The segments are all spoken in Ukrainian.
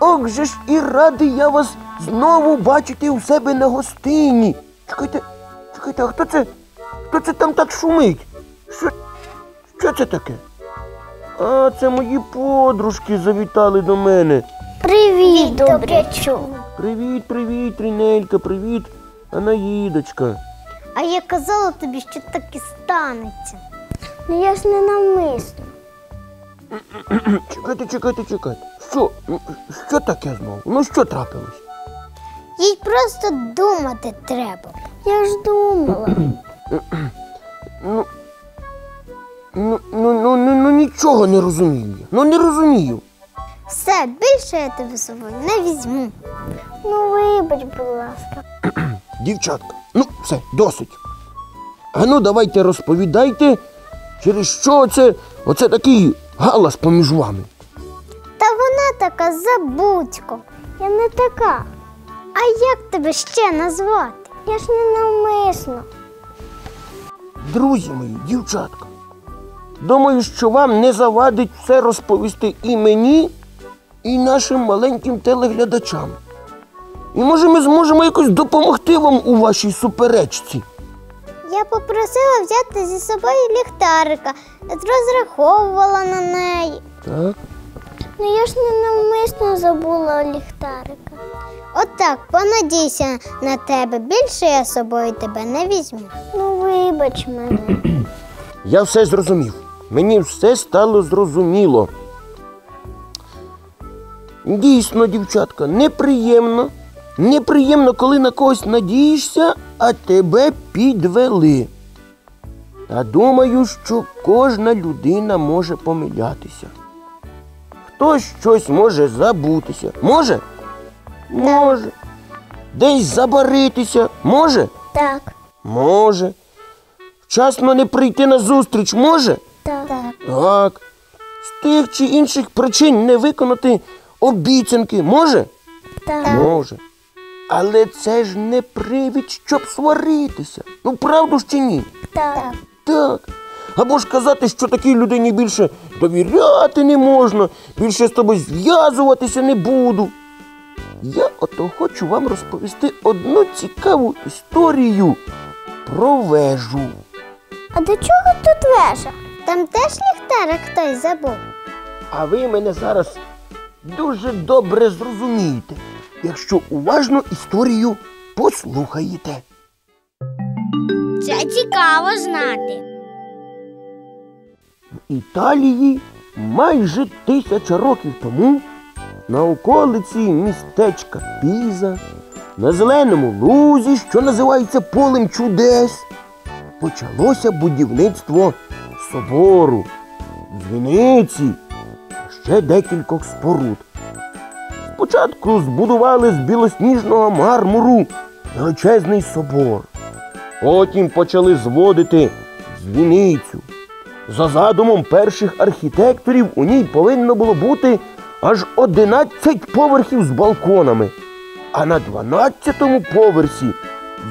Ох же ж і радий я вас знову бачити у себе на гостині. Чекайте, чекайте, а хто це? Хто це там так шумить? Що, що це таке? А, це мої подружки завітали до мене. Привіт, добрячок. Привіт, привіт, Рінелька, привіт, Анаїдочка. А я казала тобі, що так і станеться. Ну я ж не навмисно. Чекайте, чекайте, чекайте. Що? Що таке знову? Ну що трапилось? Їй просто думати треба. Я ж думала. Ну, ну, ну, ну, ну, ну нічого не розумію. Ну не розумію. Все, більше я тебе з собою не візьму. Ну, вибач, будь ласка. Дівчатка, ну все, досить. А ну давайте розповідайте, через що це оце такий галас поміж вами. Та вона така забудько. Я не така. А як тебе ще назвати? Я ж не навмисно. Друзі мої, дівчатка, думаю, що вам не завадить все розповісти і мені, і нашим маленьким телеглядачам. І може ми зможемо якось допомогти вам у вашій суперечці. Я попросила взяти зі собою ліхтарика, розраховувала на неї. Так? Ну я ж не навмисно забула ліхтарика. Отак, понадійся на тебе. Більше я з собою тебе не візьму. Ну, вибач мене. Я все зрозумів. Мені все стало зрозуміло. Дійсно, дівчатка, неприємно. Неприємно, коли на когось надієшся, а тебе підвели. Та думаю, що кожна людина може помилятися. Хтось щось може забутися. Може? Може. Десь забаритися. Може? Так, Може. Вчасно не прийти на зустріч може? так. так. З тих чи інших причин не виконати обіцянки може? так. Може. Але це ж не привід, щоб сваритися. Ну, правду ж чи ні? так. Так. Або ж казати, що такій людині більше довіряти не можна, більше з тобою зв'язуватися не буду. Я ото хочу вам розповісти одну цікаву історію про вежу. А до чого тут вежа? Там теж ліхтарик хтось забув. А ви мене зараз дуже добре зрозумієте, якщо уважно історію послухаєте. Це цікаво знати. Італії майже тисяча років тому на околиці містечка Піза, на зеленому лузі, що називається полем чудес, почалося будівництво собору, дзвіниці, ще декількох споруд. Спочатку збудували з білосніжного мармуру величезний собор. Потім почали зводити дзвіницю. За задумом перших архітекторів у ній повинно було бути аж 11 поверхів з балконами, а на 12-му поверсі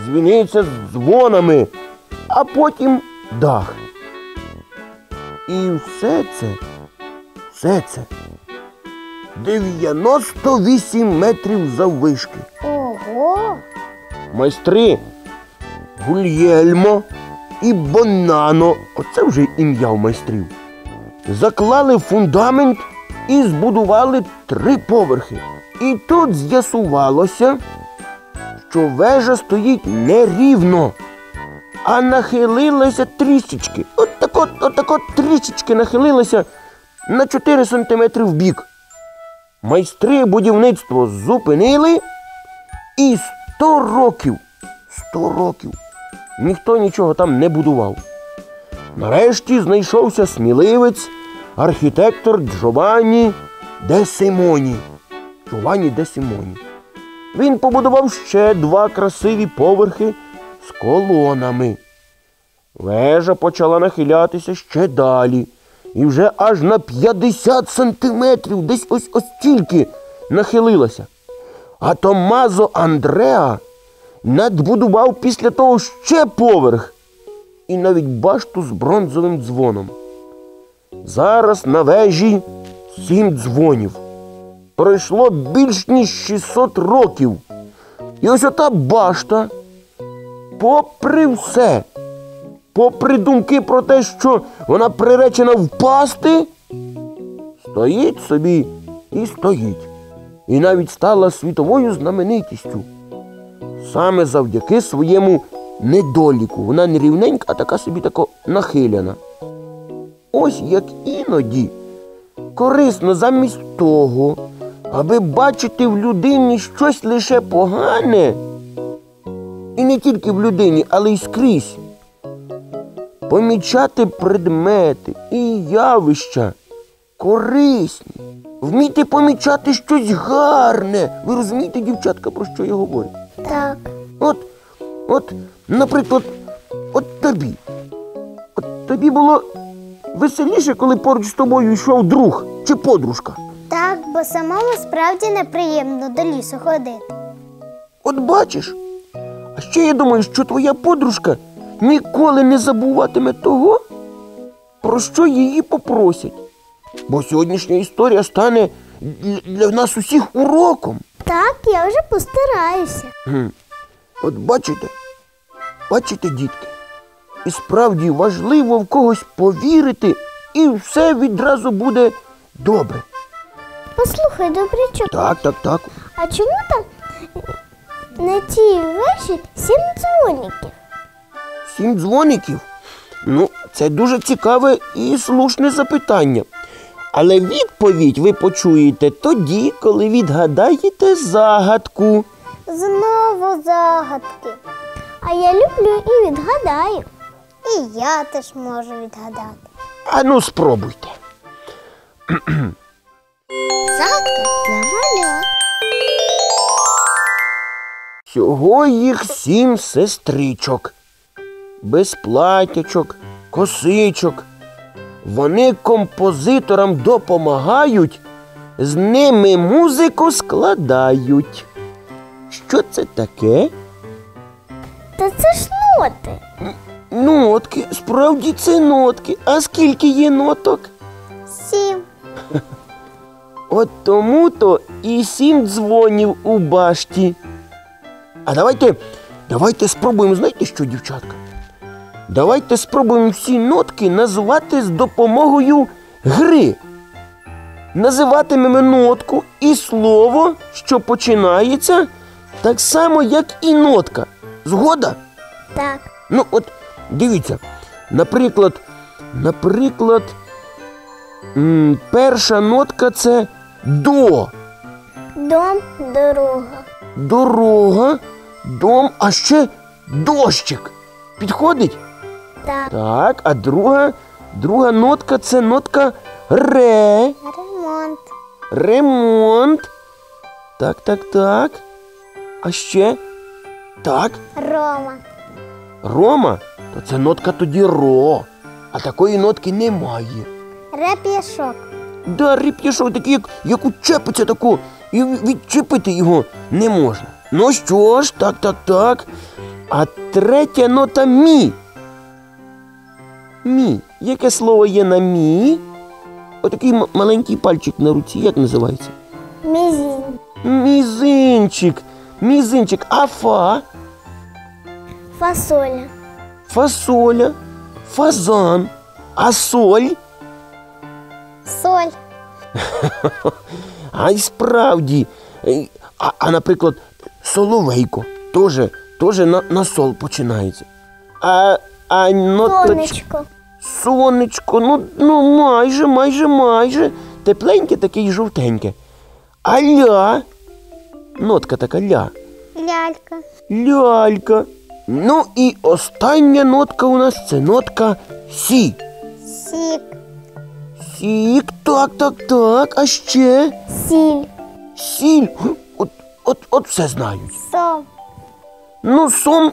дзвіниця з дзвонами, а потім дах. І все це, все це 98 метрів заввишки. Ого! Майстри Гульєльмо і Бонано, оце вже ім'я в майстрів, заклали фундамент і збудували три поверхи. І тут з'ясувалося, що вежа стоїть нерівно, а нахилилася трішечки. От так от, от так от трішечки нахилилася на 4 сантиметри в бік. Майстри будівництво зупинили і 100 років, 100 років ніхто нічого там не будував. Нарешті знайшовся сміливець, архітектор Джованні де Симоні. Джованні де Симоні. Він побудував ще два красиві поверхи з колонами. Вежа почала нахилятися ще далі. І вже аж на 50 сантиметрів, десь ось ось тільки нахилилася. А Томазо Андреа надбудував після того ще поверх і навіть башту з бронзовим дзвоном. Зараз на вежі сім дзвонів. Пройшло більш ніж 600 років. І ось ота башта, попри все, попри думки про те, що вона приречена впасти, стоїть собі і стоїть. І навіть стала світовою знаменитістю. Саме завдяки своєму недоліку. Вона не рівненька, а така собі тако нахиляна. Ось як іноді корисно замість того, аби бачити в людині щось лише погане, і не тільки в людині, але й скрізь. Помічати предмети і явища корисні, вміти помічати щось гарне. Ви розумієте, дівчатка, про що я говорю? Так. От, от, наприклад, от тобі. От тобі було веселіше, коли поруч з тобою йшов друг чи подружка. Так, бо самому справді неприємно до лісу ходити. От бачиш. А ще я думаю, що твоя подружка ніколи не забуватиме того, про що її попросять. Бо сьогоднішня історія стане для- нас усіх уроком. Так, я вже постараюся. Гм. От бачите, бачите, дітки, і справді важливо в когось повірити, і все відразу буде добре. Послухай, добрячок, Так, так, так. а чому там на тій вежі сім дзвоніків? Сім дзвоників. Ну, це дуже цікаве і слушне запитання. Але відповідь ви почуєте тоді, коли відгадаєте загадку. Знову загадки. А я люблю і відгадаю. І я теж можу відгадати. А ну спробуйте. Загадка для малят. Всього їх сім сестричок, без платячок, косичок. Вони композиторам допомагають, з ними музику складають. Що це таке? Та це ж ноти. Нотки, справді це нотки. А скільки є ноток? Сім. От тому-то і сім дзвонів у башті. А давайте, давайте спробуємо, знаєте що, дівчатка? Давайте спробуємо всі нотки називати з допомогою гри. Називатимемо нотку і слово, що починається, так само, як і нотка. Згода? Так. Ну, от дивіться, наприклад, наприклад, м, перша нотка це до. Дом, дорога. Дорога, дом, а ще дощик. Підходить? Так. Так, а друга, друга нотка це нотка ре, Ремонт. ремонт. Так, так, так. А ще так, Рома. Рома, то це нотка тоді ро. А такої нотки немає. Реп'яшок. Да, ріп'яшов такий, як, як учепиться таку, і відчепити його не можна. Ну що ж, так, так, так. А третя нота мі. Мі. Яке слово є на мі? Отакий м- маленький пальчик на руці, як називається? Мізінь. Мізинчик. Мізинчик. А фа? Фасоля. Фасоля. Фазан. А соль? Соль. А й справді. Е, А, а наприклад, соловейко теж, теж на, на сол починається. А, а ноточ... Сонечко. Сонечко, ну, ну майже, майже, майже. Тепленьке таке й жовтеньке. А ля. Нотка така ля. Лялька. Лялька. Ну і остання нотка у нас це нотка сі. Сік. Сік, так, так, так. А ще Сіль. сіль. От, от, от все знають. Сом. Ну, сом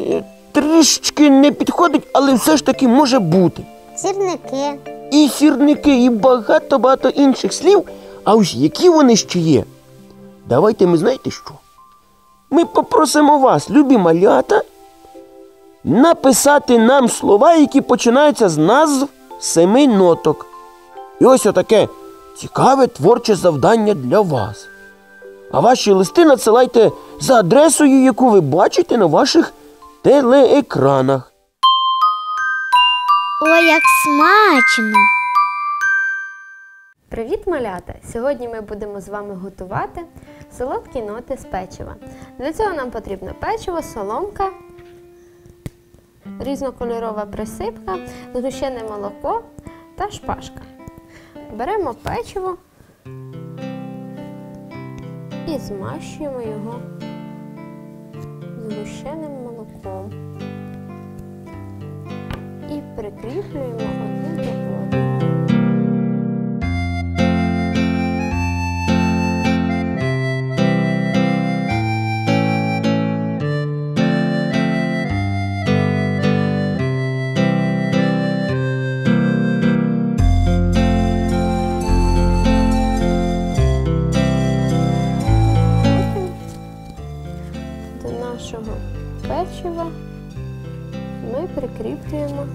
е, трішечки не підходить, але все ж таки може бути. Сірники. І сірники, і багато-багато інших слів. А ось які вони ще є? Давайте ми знаєте що? Ми попросимо вас, любі малята, написати нам слова, які починаються з назв семи ноток. І ось отаке цікаве творче завдання для вас. А ваші листи надсилайте за адресою, яку ви бачите на ваших телеекранах. Ой, як смачно. Привіт, малята! Сьогодні ми будемо з вами готувати солодкі ноти з печива. Для цього нам потрібно печиво, соломка, різнокольорова присипка, згущене молоко та шпажка. Беремо печиво і змащуємо його згущеним молоком і прикріплюємо один до ми прикріплюємо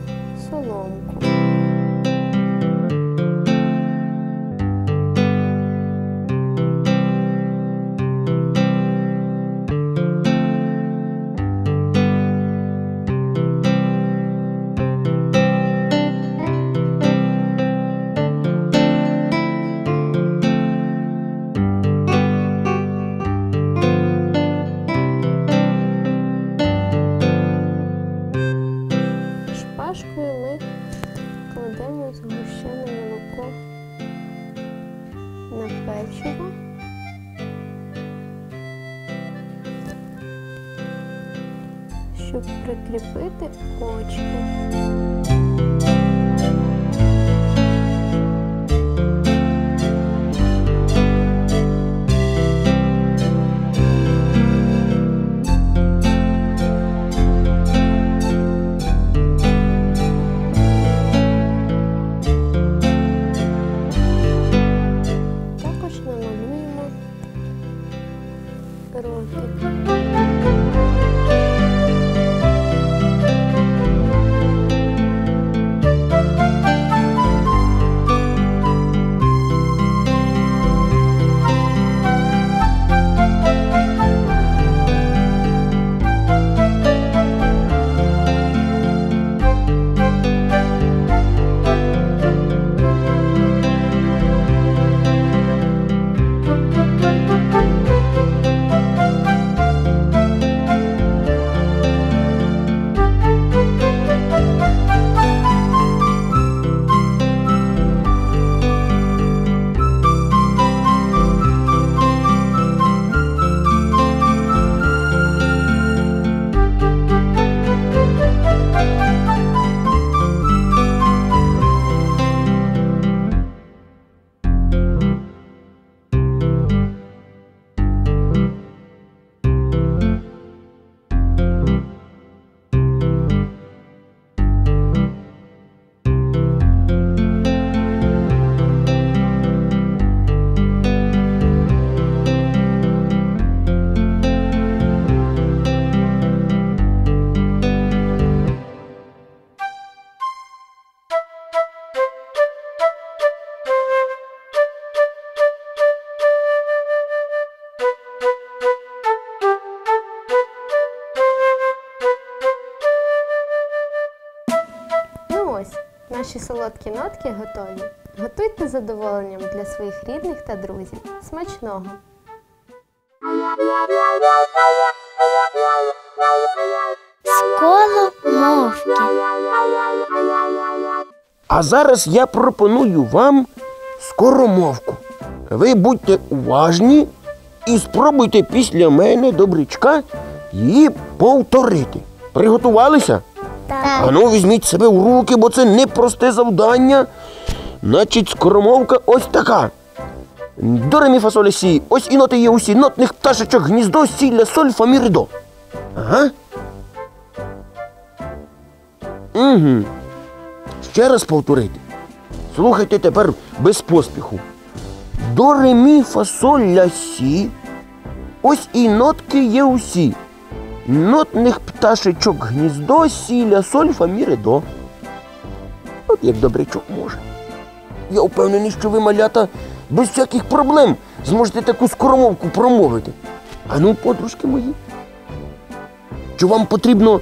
соломку. Щоб прикріпити очки. broto. Солодкі нотки готові. Готуйте з задоволенням для своїх рідних та друзів. Смачного! Сколомовки. А зараз я пропоную вам скоромовку. Ви будьте уважні і спробуйте після мене, добрячка, її повторити. Приготувалися? Так. А ну візьміть себе в руки, бо це непросте завдання. Значить, скоромовка ось така. До ремі фасолі сі. Ось і ноти є усі. Нотних пташечок, гніздо, сілля, соль, фа, мі, ре, до. Ага. Угу. Ще раз повторити. Слухайте тепер без поспіху. До ре, мі, фа, соль, ля, сі. Ось і нотки є усі. Нотних пташечок гніздо, сіля, соль, фа, мі, до. От як добрячок може. Я впевнений, що ви, малята, без всяких проблем зможете таку скоромовку промовити. А ну, подружки мої. Чи вам потрібно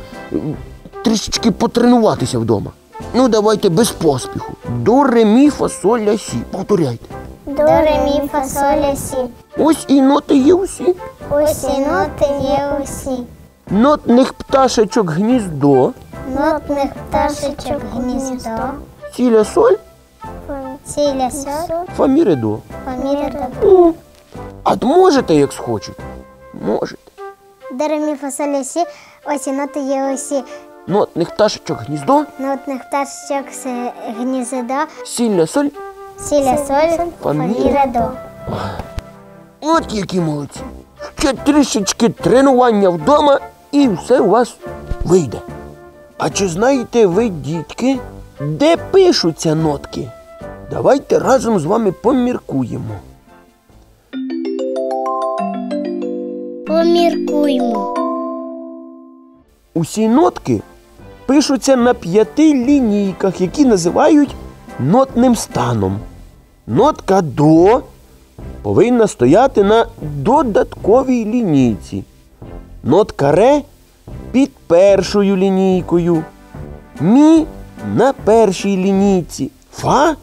трішечки потренуватися вдома? Ну, давайте без поспіху. До ре, мі, фа, соль, сі. Повторяйте. До ре, мі, фа, соль, ля, сі. Ось і ноти є усі. Усі ноти є усі. Нотних пташечок гніздо, Нотних пташечок гніздо. сіля, соль, Ціля соль, фа, мі, ре, до. поміряти. А можете, як схочете? Можете. До ре, мі, фа, соль, ля, сі. Усі ноти є усі. Нотних пташечок гніздо, Нотних пташечок гніздо. сілля, соль. Ціля соль, поміряти. до. От які молодці. Ще трішечки тренування вдома і все у вас вийде. А чи знаєте ви, дітки, де пишуться нотки? Давайте разом з вами поміркуємо. Поміркуймо. Усі нотки пишуться на п'яти лінійках, які називають нотним станом. Нотка до повинна стояти на додатковій лінійці. Нотка ре під першою лінійкою. Мі на першій лінійці. Фа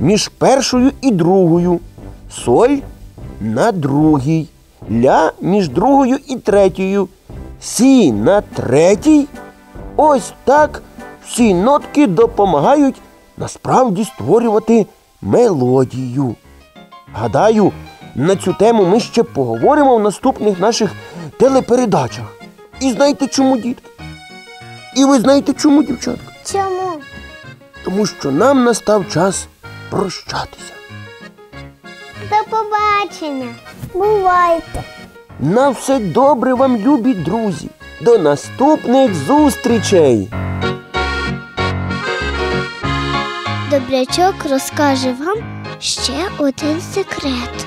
між першою і другою. Соль на другій. Ля між другою і третьою. Сі на третій. Ось так всі нотки допомагають насправді створювати мелодію. Гадаю, на цю тему ми ще поговоримо в наступних наших телепередачах. І знаєте чому, дітки? І ви знаєте чому, дівчатка? Чому? Тому що нам настав час прощатися. До побачення. Бувайте. На все добре вам, любі друзі. До наступних зустрічей! Добрячок розкаже вам ще один секрет.